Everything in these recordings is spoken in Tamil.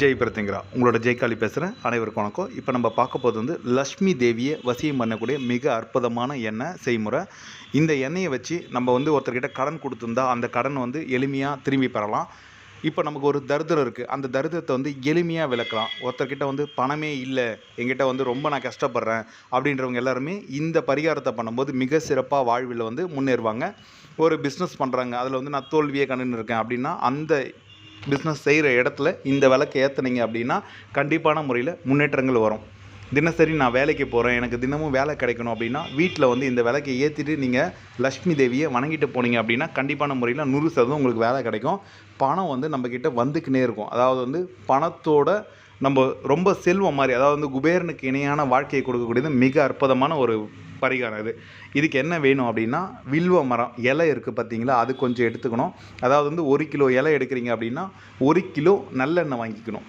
ஜெய் பிரத்திங்கரா உங்களோட ஜெய்காலி பேசுகிறேன் அனைவருக்கும் வணக்கம். இப்போ நம்ம பார்க்க போகிறது வந்து லக்ஷ்மி தேவியை வசியம் பண்ணக்கூடிய மிக அற்புதமான எண்ணெய் செய்முறை. இந்த எண்ணெயை வச்சு நம்ம வந்து ஒருத்தர்கிட்ட கடன் கொடுத்துருந்தா அந்த கடன் வந்து எளிமையாக திரும்பி பெறலாம். இப்போ நமக்கு ஒரு தரித்திரம் இருக்குது அந்த தரித்திரத்தை வந்து எளிமையாக விளக்கலாம். ஒருத்தர்கிட்ட வந்து பணமே இல்லை. எங்கிட்ட வந்து ரொம்ப நான் கஷ்டப்படுறேன் அப்படின்றவங்க எல்லாருமே இந்த பரிகாரத்தை பண்ணும்போது மிக சிறப்பாக வாழ்வில் வந்து முன்னேறுவாங்க. ஒரு பிஸ்னஸ் பண்ணுறாங்க அதில் வந்து நான் தோல்வியே கண்டுன்னு இருக்கேன் அப்படின்னா அந்த பிஸ்னஸ் செய்கிற இடத்துல இந்த விளக்கு ஏற்றுனீங்க அப்படின்னா கண்டிப்பான முறையில் முன்னேற்றங்கள் வரும். தினசரி நான் வேலைக்கு போகிறேன் எனக்கு தினமும் வேலை கிடைக்கணும் அப்படின்னா வீட்டில் வந்து இந்த விளக்கை ஏற்றிட்டு நீங்கள் லக்ஷ்மி தேவியை வணங்கிட்டு போனீங்க அப்படின்னா கண்டிப்பான முறையில் நூறு சதவீதம் உங்களுக்கு வேலை கிடைக்கும். பணம் வந்து நம்மக்கிட்ட வந்துக்கினே இருக்கும். அதாவது வந்து பணத்தோட நம்ம ரொம்ப செல்வம் மாதிரி அதாவது வந்து குபேரனுக்கு இணையான வாழ்க்கையை கொடுக்கக்கூடியது மிக அற்புதமான ஒரு பரிகாரம் இது. இதுக்கு என்ன வேணும் அப்படின்னா வில்வ மரம் இலை இருக்குது பார்த்தீங்களா? அது கொஞ்சம் எடுத்துக்கணும். அதாவது வந்து ஒரு கிலோ இலை எடுக்கிறீங்க அப்படின்னா ஒரு கிலோ நல்லெண்ணெய் வாங்கிக்கணும்.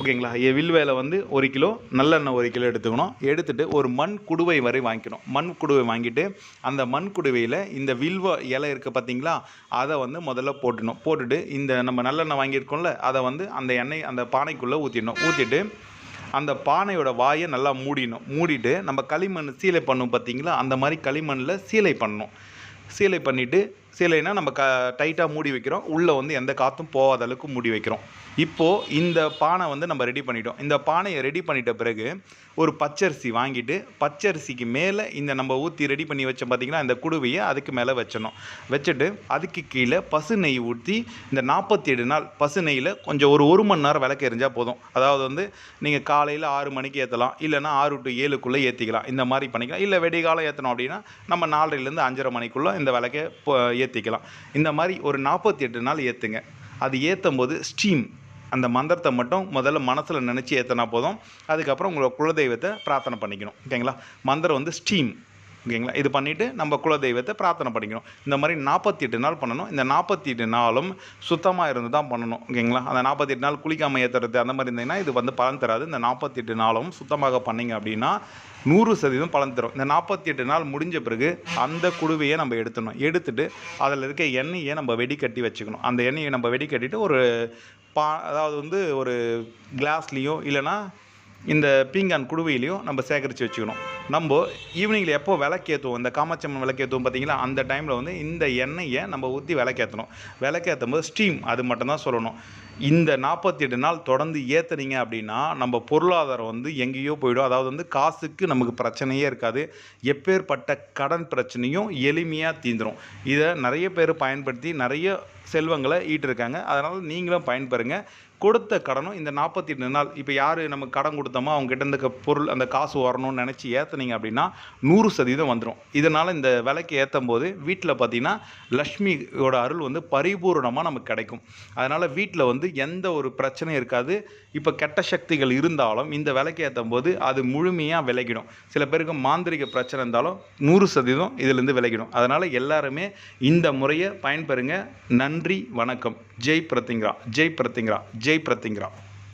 ஓகேங்களா? எவில் வேலை வந்து ஒரு கிலோ நல்லெண்ணெய் ஒரு கிலோ எடுத்துக்கணும். எடுத்துகிட்டு ஒரு மண் குடுவை வரை வாங்கிக்கணும். மண் குடுவை வாங்கிட்டு அந்த மண் குடுவையில் இந்த வில்வ இலை இருக்குது பார்த்தீங்களா அதை வந்து முதல்ல போட்டுடணும் போட்டுட்டு இந்த நம்ம நல்லெண்ணெய் வாங்கியிருக்கோம்ல அதை வந்து அந்த எண்ணெய் அந்த பானைக்குள்ளே ஊற்றிடணும் ஊற்றிட்டு அந்த பானையோட வாயை நல்லா மூடிடணும். மூடிட்டு நம்ம களிமண் சீலை பண்ணும் பார்த்தீங்களா அந்த மாதிரி களிமண்ணில் சீலை பண்ணணும். சீலை பண்ணிவிட்டு சீலைனா நம்ம க டைட்டாக மூடி வைக்கிறோம். உள்ளே வந்து எந்த காற்றும் போகாத அளவுக்கு மூடி வைக்கிறோம். இப்போது இந்த பானை வந்து நம்ம ரெடி பண்ணிட்டோம். இந்த பானையை ரெடி பண்ணிட்ட பிறகு ஒரு பச்சரிசி வாங்கிட்டு பச்சரிசிக்கு மேலே இந்த நம்ம ஊற்றி ரெடி பண்ணி வச்சோம் பார்த்தீங்கன்னா இந்த குடுவையை அதுக்கு மேலே வச்சணும் வச்சுட்டு அதுக்கு கீழே பசு நெய் ஊற்றி இந்த நாற்பத்தி ஏழு நாள் பசு நெய்யில் கொஞ்சம் ஒரு ஒரு மணி நேரம் விளக்கு எரிஞ்சால் போதும். அதாவது வந்து நீங்கள் காலையில் ஆறு மணிக்கு ஏற்றலாம் இல்லைன்னா ஆறு டு ஏழுக்குள்ளே ஏற்றிக்கலாம் இந்த மாதிரி பண்ணிக்கலாம். இல்லை வெடிகாலம் ஏற்றணும் அப்படின்னா நம்ம நாலரைலேருந்து அஞ்சரை மணிக்குள்ளே இந்த விளக்கை ஏற்றிக்கலாம் இந்த மாதிரி ஒரு நாற்பத்தி எட்டு நாள் ஏற்றுங்க அது ஏற்றும் போது ஸ்டீம் அந்த மந்திரத்தை மட்டும் முதல்ல மனசில் நினச்சி ஏற்றினா போதும். அதுக்கப்புறம் உங்களோட குலதெய்வத்தை பிரார்த்தனை பண்ணிக்கணும். ஓகேங்களா? மந்திரம் வந்து ஸ்டீம் ஓகேங்களா? இது பண்ணிவிட்டு நம்ம குலதெய்வத்தை பிரார்த்தனை பண்ணிக்கணும். இந்த மாதிரி நாற்பத்தி எட்டு நாள் பண்ணணும். இந்த நாற்பத்தி எட்டு நாளும் சுத்தமாக இருந்து தான் பண்ணணும். ஓகேங்களா? அந்த நாற்பத்தி எட்டு நாள் குளிக்காமல் ஏற்றுறது அந்த மாதிரி இருந்தீங்கன்னா இது வந்து பலன் தராது. இந்த நாற்பத்தி எட்டு நாளும் சுத்தமாக பண்ணீங்க அப்படின்னா நூறு சதவீதம் பலன் தரும். இந்த நாற்பத்தி எட்டு நாள் முடிஞ்ச பிறகு அந்த குழுவையே நம்ம எடுத்துடணும். எடுத்துட்டு அதில் இருக்க எண்ணெயை நம்ம வெடிக்கட்டி வச்சுக்கணும். அந்த எண்ணெயை நம்ம வெடிக்கட்டிட்டு ஒரு பா அதாவது வந்து ஒரு கிளாஸ்லேயோ இல்லைன்னா இந்த பீங்கான் குடுவையிலையும் நம்ம சேகரித்து வச்சுக்கணும். நம்ம ஈவினிங்கில் எப்போ விளக்கேற்றுவோம் இந்த காமாட்சம்மன் விளக்கேற்றுவோம் பார்த்தீங்களா? அந்த டைமில் வந்து இந்த எண்ணெயை நம்ம ஊற்றி விளக்கேற்றணும் விளக்கேற்றும் போது ஸ்டீம் அது மட்டும்தான் சொல்லணும். இந்த நாற்பத்தி எட்டு நாள் தொடர்ந்து ஏற்றுனீங்க அப்படின்னா நம்ம பொருளாதாரம் வந்து எங்கேயோ போயிடும். அதாவது வந்து காசுக்கு நமக்கு பிரச்சனையே இருக்காது. எப்பேற்பட்ட கடன் பிரச்சனையும் எளிமையாக தீந்துடும் இதை நிறைய பேர் பயன்படுத்தி நிறைய செல்வங்களை ஈட்டிருக்காங்க. அதனால் நீங்களும் பயன்பெறுங்க. கொடுத்த கடனும் இந்த நாற்பத்தி எட்டு நாள் இப்போ யார் நமக்கு கடன் கொடுத்தோமோ அவங்ககிட்ட இந்த பொருள் அந்த காசு வரணும்னு நினச்சி ஏற்றுனீங்க அப்படின்னா நூறு சதவீதம் வந்துடும் இதனால் இந்த விலைக்கு ஏற்றும் போது வீட்டில் பார்த்தீங்கன்னா லக்ஷ்மியோட அருள் வந்து பரிபூரணமாக நமக்கு கிடைக்கும். அதனால் வீட்டில் வந்து எந்த ஒரு பிரச்சனையும் இருக்காது. இப்போ கெட்ட சக்திகள் இருந்தாலும் இந்த விலைக்கு ஏற்றும் போது அது முழுமையாக விலகிடும். சில பேருக்கு மாந்திரிக பிரச்சனை இருந்தாலும் நூறு சதவீதம் இதிலேருந்து விலகிடும். அதனால் எல்லாருமே இந்த முறையை பயன்பெறுங்க. நன்றி வணக்கம். ஜெய் பிரத்திங்கரா ஜெய் பிரத்திங்கரா ஜெய் பிரத்திங்கரா